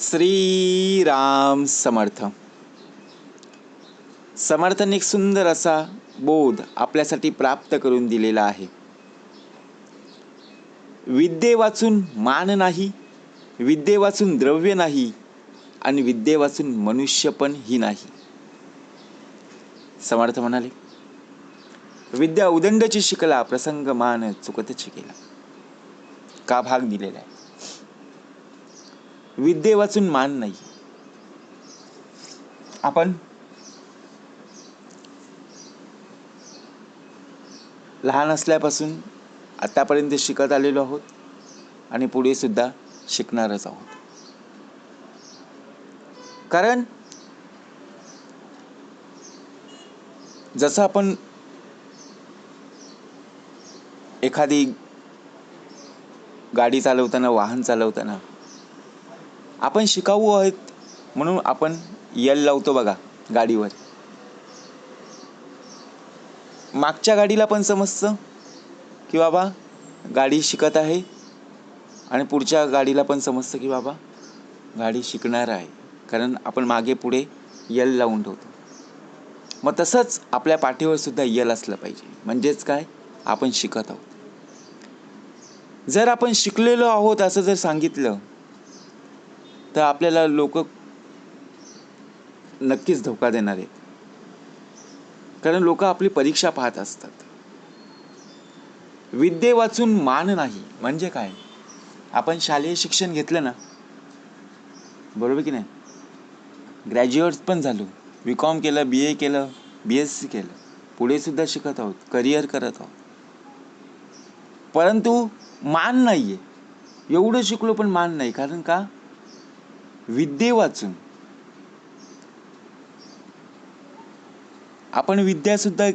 श्रीराम समर्थ. समर्थन एक सुंदर असा बोध आपल्यासाठी प्राप्त करून दिलेला आहे. विद्ये वाचून मान नाही विद्ये वाचून द्रव्य नाही आणि विद्ये वाचून मनुष्य पण ही नाही. समर्थ म्हणाले विद्या उदंडची शिकला प्रसंग मान चुकत केला. का भाग दिलेला आहे? विद्ये वाचून मान नाही. आपण लहान असल्यापासून आतापर्यंत शिकत आलेलो आहोत आणि पुढे सुद्धा शिकणारच आहोत. कारण जसं आपण एखादी गाडी चालवताना वाहन चालवताना आपण शिकाऊ आहेत म्हणून आपण यल लावतो बघा गाडीवर. मागच्या गाडीला पण समजतं की बाबा गाडी शिकत आहे आणि पुढच्या गाडीला पण समजतं की बाबा गाडी शिकणार आहे. कारण आपण मागे पुढे यल लावून ठेवतो. मग तसंच आपल्या पाठीवर सुद्धा यल असलं पाहिजे. म्हणजेच काय? आपण शिकत आहोत. जर आपण शिकलेलो आहोत असं जर सांगितलं तर आपल्याला लोक नक्कीच धोका देणार आहेत. कारण लोक आपली परीक्षा पाहत असतात. विद्ये वाचून मान नाही म्हणजे काय? आपण शालेय शिक्षण घेतलं ना? बरोबर की नाही? ग्रॅज्युएट पण झालो. बी कॉम केलं बी ए केलं बी एस सी केलं. पुढे सुद्धा शिकत आहोत करिअर करत आहोत. परंतु मान नाही आहे एवढं शिकलो पण मान नाही. कारण का? विद्ये वाचून. आपण विद्या सुद्धा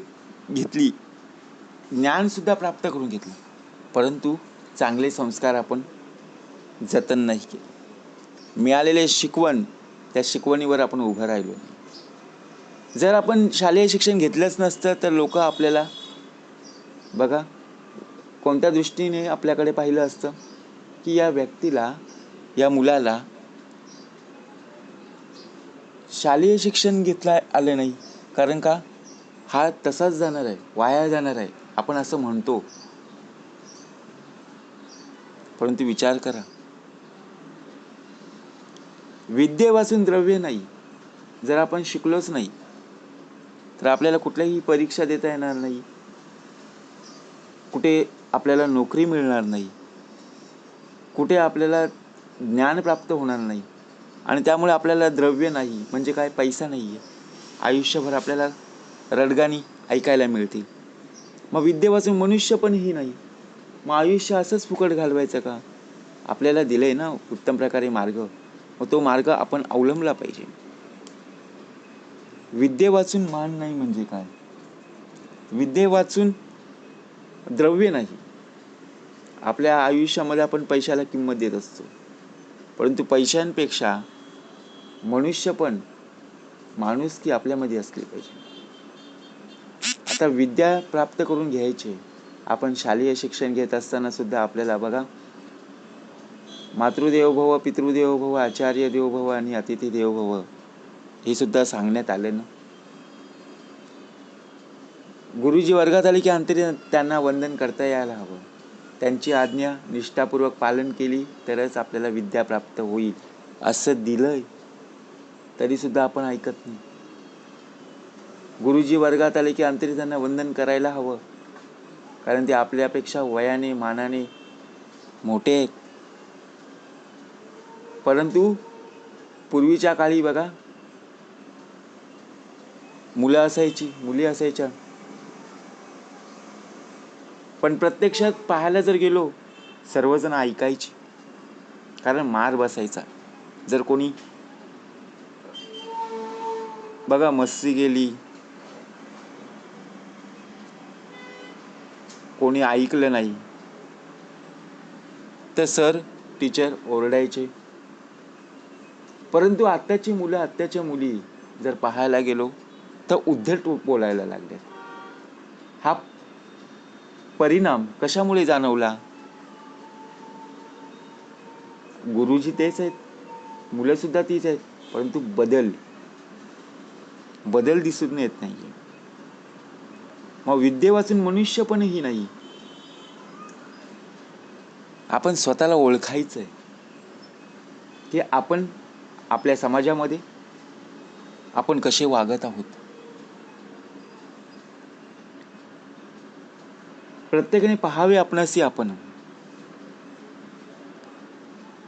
घेतली ज्ञान सुद्धा प्राप्त करून घेतलं परंतु चांगले संस्कार आपण जतन नाही केले. मिळालेले शिकवण त्या शिकवणीवर आपण उभं राहिलो नाही. जर आपण शालेय शिक्षण घेतलंच नसतं तर लोक आपल्याला बघा कोणत्या दृष्टीने आपल्याकडे पाहिलं असतं की या व्यक्तीला या मुलाला शालेय शिक्षण घेतला आलं नाही. कारण का? हा तसाच जाणार आहे. वाया जाणार आहे. आपण असं म्हणतो. परंतु विचार करा. विद्येपासून द्रव्य नाही. जर आपण शिकलोच नाही तर आपल्याला कुठल्याही परीक्षा देता येणार नाही. कुठे आपल्याला नोकरी मिळणार नाही. कुठे आपल्याला ज्ञान प्राप्त होणार नाही. आणि त्यामुळे आपल्याला द्रव्य नाही म्हणजे काय पैसा नाही आहे आयुष्यभर आपल्याला रडगाणी ऐकायला मिळतील. मग विद्येपासून मनुष्य पण ही नाही. मग आयुष्य असंच फुकट घालवायचं का? आपल्याला दिलं आहे ना उत्तम प्रकारे मार्ग. मग तो मार्ग आपण अवलंबला पाहिजे. विद्ये वाचून मान नाही म्हणजे काय? विद्ये वाचून द्रव्य नाही. आपल्या आयुष्यामध्ये आपण पैशाला किंमत देत असतो. परंतु पैशांपेक्षा मनुष्य पण माणूस की आपल्यामध्ये असली पाहिजे. आता विद्या प्राप्त करून घ्यायचे. आपण शालेय शिक्षण घेत असताना सुद्धा आपल्याला बघा मातृदेव भव पितृदेव भव आचार्य देव भव आणि अतिथी देव भव हे सुद्धा सांगण्यात आले ना? गुरुजी वर्गात आले की अंतरी त्यांना वंदन करता यायला हवं. त्यांची आज्ञा निष्ठापूर्वक पालन केली तरच आपल्याला विद्या प्राप्त होईल असं दिलंय. तरी सुद्धा आपण ऐकत नाही. गुरुजी वर्गात आले की अंतरी त्यांना वंदन करायला हवं. कारण ते आपल्यापेक्षा वयाने मानाने मोठे आहेत. परंतु पूर्वीच्या काळी बघा मुलं असायची मुली असायच्या. पण प्रत्यक्षात पाहायला जर गेलो सर्वजण ऐकायची. कारण मार बसायचा. जर कोणी बघा मस्ती गेली कोणी ऐकलं नाही. तर सर टीचर ओरडायचे. परंतु आत्ताची मुलं आत्ताच्या मुली जर पाहायला गेलो तर उद्धट बोलायला लागले. हा परिणाम कशामुळे जाणवला? गुरुजी तेच आहेत. मुलं सुद्धा तीच आहेत. परंतु बदल बदल दिसून येत नाहीये. मग विद्ये वाचून मनुष्य पण ही नाही. आपण स्वतःला ओळखायचं आहे की आपण आपल्या समाजामध्ये आपण कसे वागत आहोत? प्रत्येकाने पाहावे आपणासी आपण.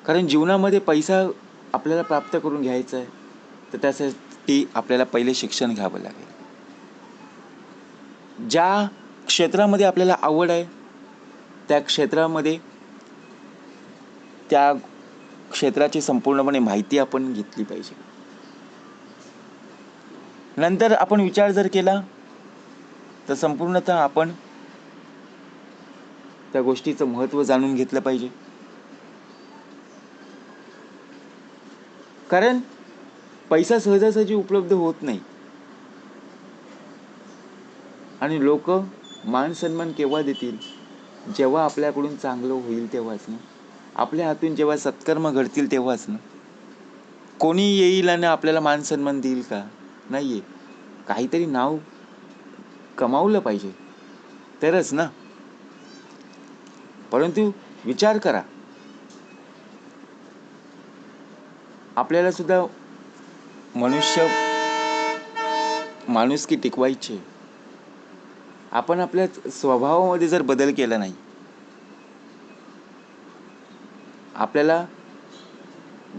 कारण जीवनामध्ये पैसा आपल्याला प्राप्त करून घ्यायचा आहे तर त्यासाठी आपल्याला पहिले शिक्षण घ्यावं लागेल. ज्या क्षेत्रामध्ये आपल्याला आवड आहे त्या क्षेत्रामध्ये त्या क्षेत्राची संपूर्णपणे माहिती आपण घेतली पाहिजे. नंतर आपण विचार जर केला तर संपूर्णतः आपण त्या गोष्टीचं महत्त्व जाणून घेतलं पाहिजे. कारण पैसा सहजासहजी उपलब्ध होत नाही. आणि लोक मान सन्मान केव्हा देतील? जेव्हा आपल्याकडून चांगलं होईल तेव्हाच ना? आपल्या हातून जेव्हा सत्कर्म घडतील तेव्हाच ना? कोणी येईल आणि आपल्याला मान सन्मान देईल का? नाही आहे काहीतरी नाव कमावलं पाहिजे. तरच ना? परंतु विचार करा. आपल्याला सुद्धा मनुष्य माणुसकी टिकवायची आहे. आपण आपल्या स्वभावामध्ये जर बदल केला नाही आपल्याला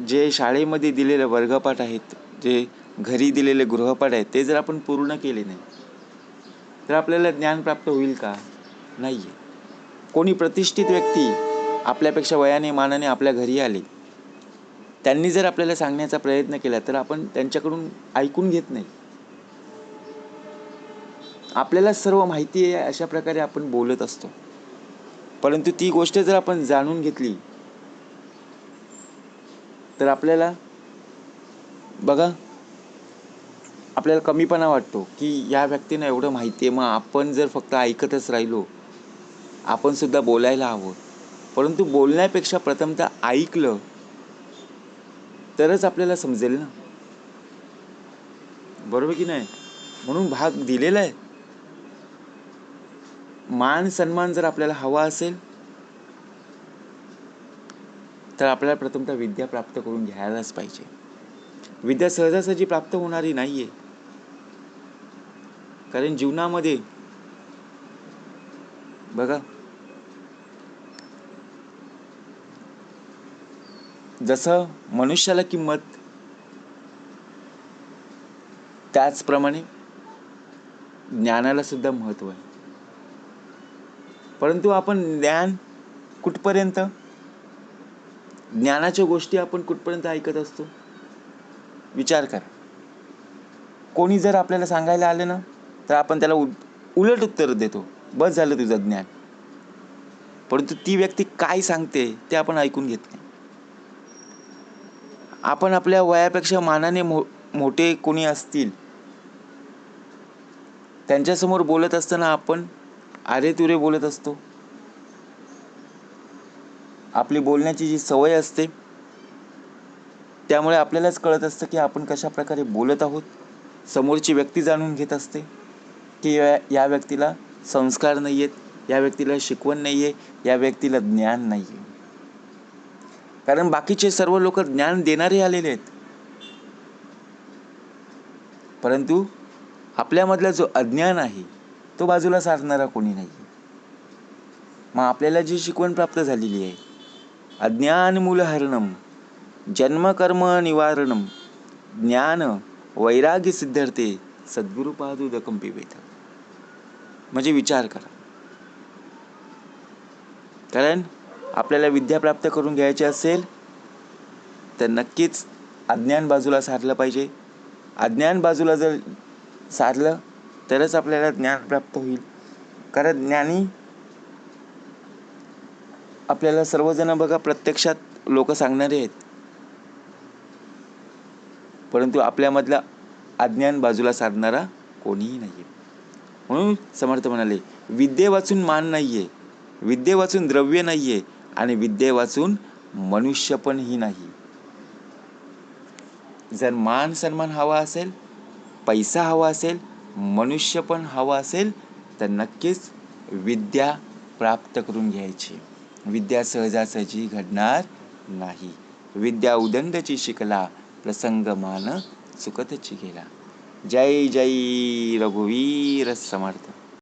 जे शाळेमध्ये दिलेले वर्गपाठ आहेत जे घरी दिलेले गृहपाठ आहेत ते जर आपण पूर्ण केले नाही तर आपल्याला ज्ञान प्राप्त होईल का नाही कोणी प्रतिष्ठित व्यक्ती आपल्यापेक्षा वयाने मानाने आपल्या घरी आले त्यांनी जर आपल्याला सांगण्याचा प्रयत्न केला तर आपण त्यांच्याकडून ऐकून घेत नाही. आपल्याला सर्व माहिती आहे अशा प्रकारे आपण बोलत असतो. परंतु ती गोष्ट जर आपण जाणून घेतली तर आपल्याला बघा आपल्याला कमीपणा वाटतो की या व्यक्तीनं एवढं माहिती आहे. मग आपण जर फक्त ऐकतच राहिलो आपण सुद्धा बोलायला हवं. परंतु बोलण्यापेक्षा प्रथमतः ऐकलं तरच आपल्याला समजेल ना? बरोबर की नाही? म्हणून भाग दिलेला आहे. मान सन्मान जर आपल्याला हवा असेल तर आपल्याला प्रथमतः विद्या प्राप्त करून घ्यायलाच पाहिजे. विद्या सहजासहजी प्राप्त होणारी नाहीये. कारण जीवनामध्ये बघा जसं मनुष्याला किंमत त्याचप्रमाणे ज्ञानाला सुद्धा महत्त्व आहे. परंतु आपण ज्ञान कुठपर्यंत? ज्ञानाच्या गोष्टी आपण कुठपर्यंत ऐकत असतो? विचार करा. कोणी जर आपल्याला सांगायला आलं ना तर आपण त्याला उ उलट उत्तर देतो. बस झालं तुझं ज्ञान. परंतु ती व्यक्ती काय सांगते ते आपण ऐकून घेत नाही. आपण आपल्या वयापेक्षा मानाने मो मोठे कोणी असतील? त्यांच्यासमोर बोलत असताना आपण आरे तुरे बोलत असतो. आपली बोलण्याची जी सवय असते त्यामुळे आपल्यालाच कळत असतं की आपण कशा प्रकारे बोलत आहोत. समोरची व्यक्ती जाणून घेत असते की या या व्यक्तीला संस्कार नाही आहेत या व्यक्तीला शिकवण नाही आहे या व्यक्तीला ज्ञान नाही आहे कारण बाकीचे सर्व लोक ज्ञान देणारे आलेले आहेत. परंतु आपल्यामधला जो अज्ञान आहे तो बाजूला सारणारा कोणी नाही. मग आपल्याला जी शिकवण प्राप्त झालेली आहे अज्ञान मूलहरणम जन्मकर्म निवारणम ज्ञान वैराग्य सिद्धार्थे सद्गुरु पादुदकम पिबेत. म्हणजे विचार करा. कारण आपल्याला विद्या प्राप्त करून घ्यायची असेल तर नक्कीच अज्ञान बाजूला सारलं पाहिजे. अज्ञान बाजूला जर सारलं तरच आपल्याला ज्ञान प्राप्त होईल. कारण ज्ञानी आपल्याला सर्वजण बघा प्रत्यक्षात लोक सांगणारे आहेत. परंतु आपल्यामधला अज्ञान बाजूला साधणारा कोणीही नाही म्हणून समर्थ म्हणाले विद्ये वाचून मान नाहीये. विद्ये वाचून द्रव्य नाहीये. आणि विद्ये वाचून मनुष्य पण ही नाही. जर मान सन्मान हवा असेल पैसा हवा असेल मनुष्य पण हवा असेल तर नक्कीच विद्या प्राप्त करून घ्यायची. विद्या सहजासहजी घडणार नाही. विद्या उदंडची शिकला प्रसंग मान चुकतची गेला. जय जय रघुवीर समर्थ.